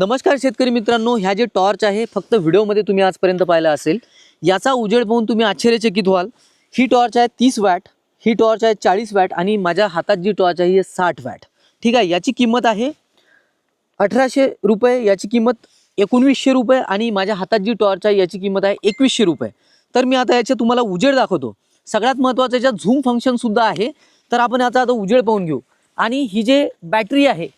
नमस्कार शेतकरी मित्रांनो ह्या जे टॉर्च आहे फक्त व्हिडिओमध्ये तुम्ही आजपर्यंत पाहिला असेल याचा उजेड पाहून तुम्ही आश्चर्यचकित व्हाल. ही टॉर्च आहे तीस वॅट ही टॉर्च आहे चाळीस वॅट आणि माझ्या हातात जी टॉर्च आहे ही साठ वॅट. ठीक आहे याची किंमत आहे अठराशे रुपये याची किंमत एकोणवीसशे रुपये आणि माझ्या हातात जी टॉर्च आहे याची किंमत आहे एकवीसशे रुपये. तर मी आता याचे तुम्हाला उजेड दाखवतो. सगळ्यात महत्त्वाचं याच्यात झूम फंक्शनसुद्धा आहे. तर आपण याचा आता उजेड पाहून घेऊ. आणि ही जे बॅटरी आहे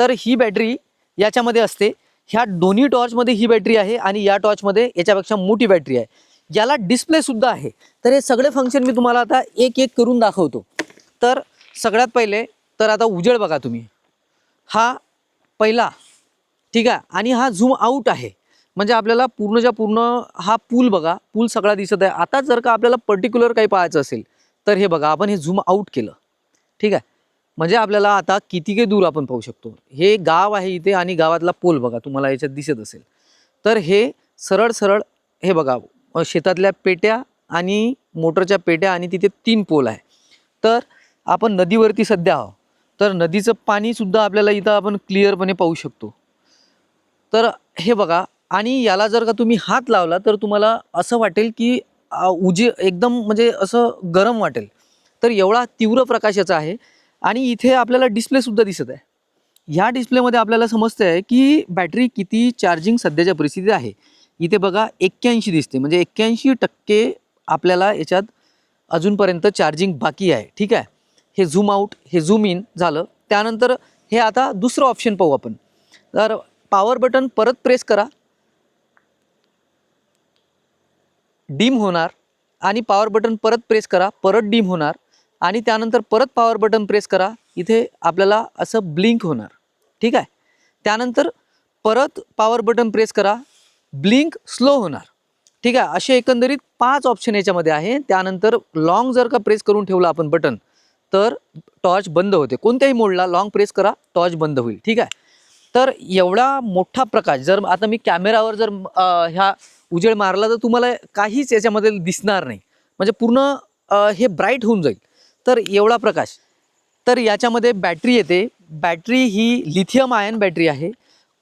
तर ही बॅटरी याच्यामध्ये असते ह्या दोन्ही टॉर्चमध्ये ही बॅटरी आहे आणि या टॉर्चमध्ये याच्यापेक्षा मोठी बॅटरी आहे. याला डिस्प्लेसुद्धा आहे. तर हे सगळे फंक्शन मी तुम्हाला आता एक एक करून दाखवतो. तर सगळ्यात पहिले तर आता उजेड बघा तुम्ही. हा पहिला ठीक आहे? आणि हा झूम आऊट आहे. म्हणजे आपल्याला पूर्णच्या पूर्ण हा पूल बघा. पूल सगळा दिसत आहे. आता जर का आपल्याला पर्टिक्युलर काही पाहायचं असेल तर हे बघा आपण हे झूम आऊट केलं. ठीक आहे? म्हणजे आपल्याला आता किती काही दूर आपण पाहू शकतो. हे गाव आहे इथे आणि गावातला पोल बघा तुम्हाला याच्यात दिसत असेल. तर हे सरळ सरळ हे बघा शेतातल्या पेट्या आणि मोटरच्या पेट्या आणि तिथे तीन पोल आहे. तर आपण नदीवरती सध्या आहो तर नदीचं पाणीसुद्धा आपल्याला इथं आपण क्लिअरपणे पाहू शकतो. तर हे बघा आणि याला जर का तुम्ही हात लावला तर तुम्हाला असं वाटेल की उजे एकदम म्हणजे असं गरम वाटेल. तर एवढा तीव्र प्रकाश याचा आहे आणि इथे आपल्याला डिस्प्लेसुद्धा दिसत आहे. ह्या डिस्प्लेमध्ये आपल्याला समजतं आहे की बॅटरी किती चार्जिंग सध्याच्या परिस्थितीत आहे. इथे बघा एक्क्याऐंशी दिसते. म्हणजे एक्क्याऐंशी टक्के आपल्याला याच्यात अजूनपर्यंत चार्जिंग बाकी आहे. ठीक आहे? हे झूम आऊट हे झूम इन झालं. त्यानंतर हे आता दुसरं ऑप्शन पाहू आपण. तर पॉवर बटन परत प्रेस करा. डीम होणार आणि पॉवर बटन परत प्रेस करा. परत डीम होणार. आणि त्यानंतर परत पॉवर बटन प्रेस करा. इथे आपल्याला असं ब्लिंक होणार. ठीक आहे? त्यानंतर परत पॉवर बटन प्रेस करा. ब्लिंक स्लो होणार. ठीक आहे? असे एकंदरीत पाच ऑप्शन याच्यामध्ये आहे. त्यानंतर लॉंग जर का प्रेस करून ठेवलं आपण बटन तर टॉर्च बंद होते. कोणत्याही मोडला लॉंग प्रेस करा टॉर्च बंद होईल. ठीक आहे? तर एवढा मोठा प्रकाश जर आता मी कॅमेरावर जर ह्या उजेड मारला तर तुम्हाला काहीच याच्यामध्ये दिसणार नाही. म्हणजे पूर्ण हे ब्राईट होऊन जाईल. तर एवढा प्रकाश. तर याच्यामध्ये बॅटरी येते. बॅटरी ही लिथियम आयन बॅटरी आहे.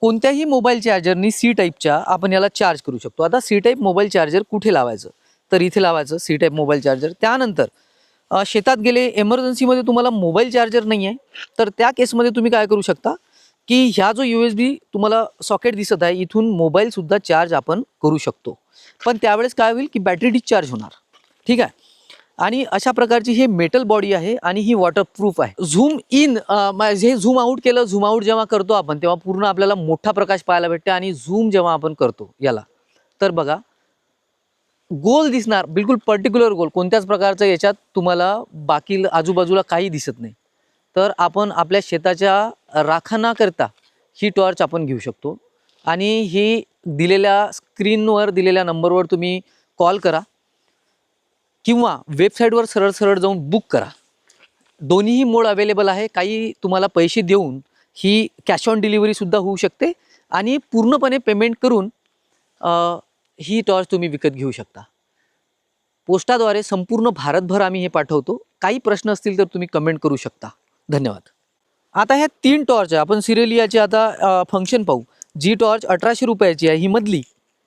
कोणत्याही मोबाईल चार्जरनी सी टाईपच्या आपण याला चार्ज करू शकतो. आता सी टाईप मोबाईल चार्जर कुठे लावायचं? तर इथे लावायचं सी टाईप मोबाईल चार्जर त्यानंतर शेतात गेले एमर्जन्सीमध्ये तुम्हाला मोबाईल चार्जर नाही आहे तर त्या केसमध्ये तुम्ही काय करू शकता? की ह्या जो यू एस बी तुम्हाला सॉकेट दिसत आहे इथून मोबाईलसुद्धा चार्ज आपण करू शकतो. पण त्यावेळेस काय होईल? की बॅटरी डिस्चार्ज होणार. ठीक आहे? आणि अशा प्रकारची हे मेटल बॉडी आहे आणि ही वॉटरप्रूफ आहे. झूम इन हे झूम आऊट केलं झूम आऊट जेव्हा करतो आपण तेव्हा पूर्ण आपल्याला मोठा प्रकाश पाहायला भेटते आणि झूम जेव्हा आपण करतो याला. तर बघा गोल दिसणार बिलकुल पर्टिक्युलर गोल कोणत्याच प्रकारचं याच्यात तुम्हाला बाकी आजूबाजूला काही दिसत नाही. तर आपण आपल्या शेताच्या राखणाकरता ही टॉर्च आपण घेऊ शकतो. आणि ही दिलेल्या स्क्रीनवर दिलेल्या नंबरवर तुम्ही कॉल करा. किंवा वेबसाईटवर सरळ सरळ जाऊन बुक करा. दोन्हीही मोड अवेलेबल आहे. काही तुम्हाला पैसे देऊन ही कॅश ऑन डिलिव्हरीसुद्धा होऊ शकते आणि पूर्णपणे पेमेंट करून ही टॉर्च तुम्ही विकत घेऊ शकता. पोस्टाद्वारे संपूर्ण भारतभर आम्ही हे पाठवतो. काही प्रश्न असतील तर तुम्ही कमेंट करू शकता. धन्यवाद. आता ह्या तीन टॉर्च आहे. आपण सिरेलियाची आता फंक्शन पाहू. जी टॉर्च अठराशे रुपयाची आहे ही मधली.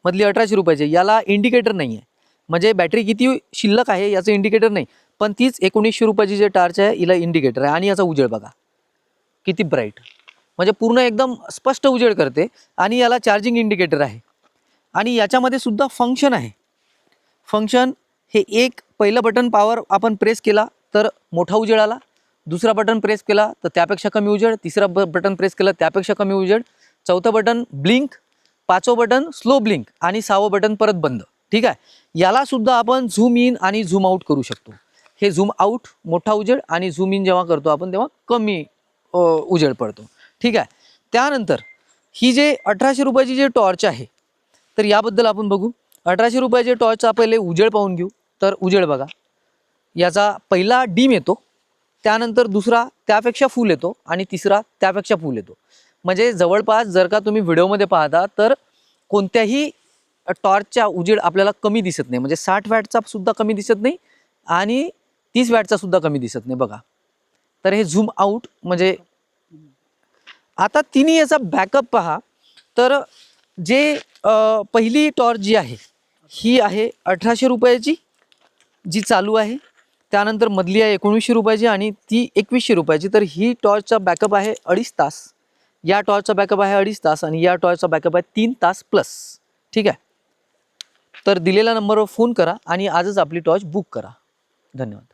मधली अठराशे रुपयाची आहे. याला इंडिकेटर नाही आहे म्हणजे बॅटरी किती शिल्लक आहे याचं इंडिकेटर नाही. पण तीच एकोणीसशे रुपयाची जे टार्च आहे हिला इंडिकेटर आहे. आणि याचा उजेड बघा. किती ब्राईट म्हणजे पूर्ण एकदम स्पष्ट उजेड करते. आणि याला चार्जिंग इंडिकेटर आहे. आणि याच्यामध्ये सुद्धा फंक्शन आहे. फंक्शन हे एक पहिलं बटन पॉवर आपण प्रेस केला तर मोठा उजेड आला. दुसरा बटन प्रेस केला तर त्यापेक्षा कमी उजेड. तिसरा ब बटन प्रेस केला त्यापेक्षा कमी उजेड. चौथं बटन ब्लिंक पाचवं बटन स्लो ब्लिंक आणि सहावं बटन परत बंद. ठीक आहे? याला सुद्धा आपण झूम इन आणि झूम आऊट करू शकतो. हे झूम आऊट मोठा उजेड आणि झूम इन जेव्हा करतो आपण तेव्हा कमी उजेड पडतो. ठीक आहे? त्यानंतर ही जे अठराशे रुपयाची जे टॉर्च आहे तर याबद्दल आपण बघू. अठराशे रुपयाचे टॉर्चचा पहिले उजेड पाहून घेऊ. तर उजेड बघा. याचा पहिला डीम येतो. त्यानंतर दुसरा त्यापेक्षा फुल येतो आणि तिसरा त्यापेक्षा फुल येतो. म्हणजे जवळपास जर का तुम्ही व्हिडिओमध्ये पाहता तर कोणत्याही टॉर्चचा उजेड आपल्याला कमी दिसत नाही. म्हणजे साठ वॅटचा सुद्धा कमी दिसत नाही आणि तीस वॅटचा सुद्धा कमी दिसत नाही बघा. तर हे झूम आऊट म्हणजे आता तिन्ही याचा बॅकअप पहा. तर जे पहिली टॉर्च जी आहे ही आहे अठराशे रुपयाची जी चालू आहे. त्यानंतर मधली आहे एकोणीसशे रुपयाची आणि ती एकवीसशे रुपयाची. तर ही टॉर्चचा बॅकअप आहे अडीच तास. या टॉर्चचा बॅकअप आहे अडीच तास आणि या टॉर्चचा बॅकअप आहे तीन तास प्लस. ठीक आहे? तर दिलेल्या नंबरवर फोन करा आणि आजच आपली टॉर्च बुक करा. धन्यवाद.